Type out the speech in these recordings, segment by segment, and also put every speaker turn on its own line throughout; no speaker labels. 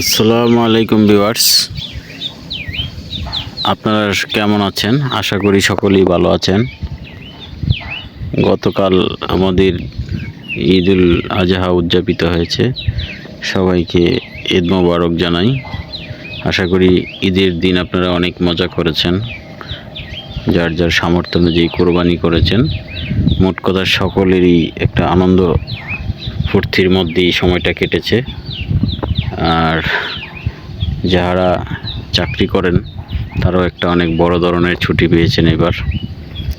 আসসালামু আলাইকুম ভিউয়ার্স। আপনারা কেমন আছেন? আশা করি সকলেই ভালো আছেন। গতকাল আমাদের ঈদুল আজহা উদযাপিত হয়েছে। সবাইকে ঈদ মোবারক জানাই। আশা করি ঈদের দিন আপনারা অনেক মজা করেছেন। যার যার সামর্থ্য অনুযায়ী কোরবানি করেছেন। মোট কথা সকলেরই একটা আনন্দ ফুর্তির মধ্যেই সময়টা কেটেছে। আর যারা চাকরি করেন, তারাও একটা অনেক বড় ধরনের ছুটি পেয়েছেন এবার।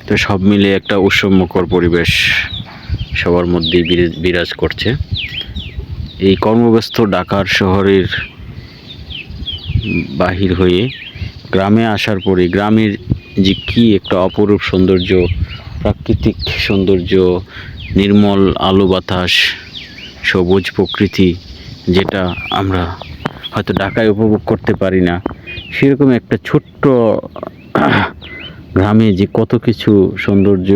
তো সব মিলে একটা উৎসবমুখর পরিবেশ সবার মধ্যেই বিরে- বিরাজ করছে। এই কর্মব্যস্ত ঢাকার শহরের বাহির হয়ে গ্রামে আসার পরে গ্রামের যে কী একটা অপরূপ সৌন্দর্য, প্রাকৃতিক সৌন্দর্য, নির্মল আলো বাতাস, সবুজ প্রকৃতি যেটা আমরা হয়তো ঢাকায় উপভোগ করতে পারি না। সেরকম একটা ছোট্ট গ্রামে যে কত কিছু সৌন্দর্য,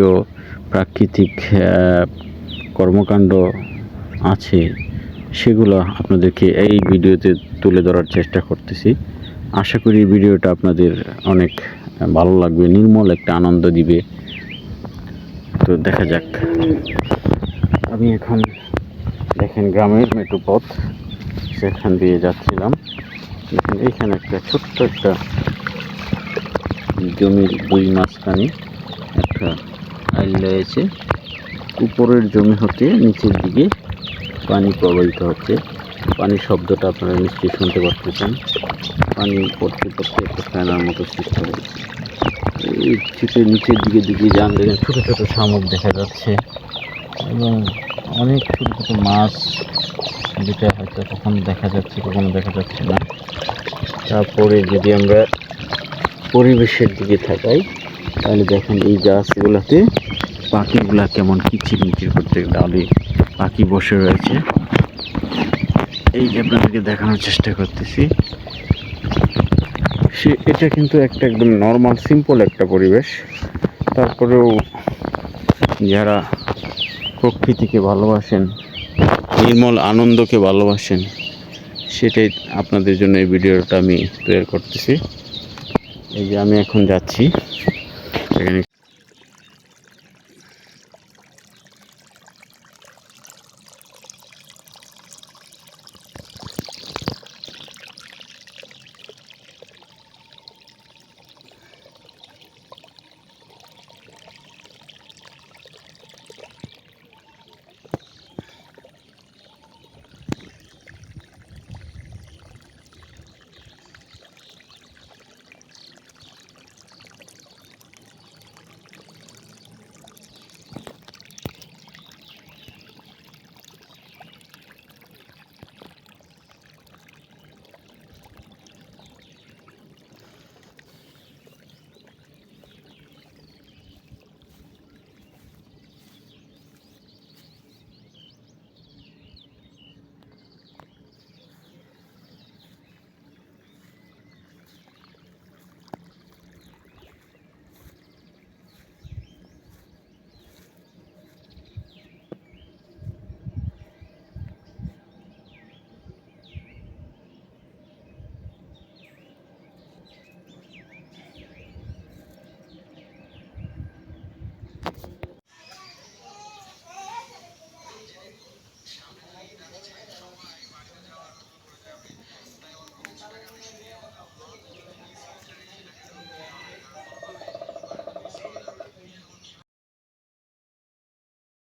প্রাকৃতিক কর্মকাণ্ড আছে, সেগুলো আপনাদেরকে এই ভিডিওতে তুলে ধরার চেষ্টা করতেছি। আশা করি ভিডিওটা আপনাদের অনেক ভালো লাগবে, নির্মল একটা আনন্দ দিবে। তো দেখা যাক। আমি এখন দেখেন গ্রামের মেট্রো পথ। সেখান দিয়ে যাচ্ছিলাম। দেখেন এইখানে একটা ছোট্ট একটা জমির দুই মাঝখানে একটা আইল রয়েছে। উপরের জমি হতে নিচের দিকে পানি প্রবাহিত হচ্ছে। পানির শব্দটা আপনারা নিশ্চয়ই শুনতে পাচ্ছেন পানি পড়তে পড়তে একটা ফ্যানার মতো সৃষ্টি হয়েছে। এই ছিপের নিচের দিকে দিকে যান দেখেন ছোটো ছোটো শামুক দেখা যাচ্ছে। এবং অনেক ছোটো ছোটো মাছ যেটা হয়তো কখন দেখা যাচ্ছে, কখনো দেখা যাচ্ছে না। তারপরে যদি আমরা পরিবেশের দিকে থাকাই তাহলে দেখেন এই গাছগুলোতে পাখিগুলা কেমন কিচির মিচির করতে ডালে পাখি বসে রয়েছে। এই যে আপনাদেরকে দেখানোর চেষ্টা করতেছি, সে এটা কিন্তু একটা একদম নর্মাল সিম্পল একটা পরিবেশ। তারপরেও যারা প্রকৃতিকে ভালোবাসেন নির্মল আনন্দকে ভালোবাসেন, সেটাই আপনাদের জন্য এই ভিডিওটা আমি তৈরি করতেছি। এই যে আমি এখন যাচ্ছি। এখানে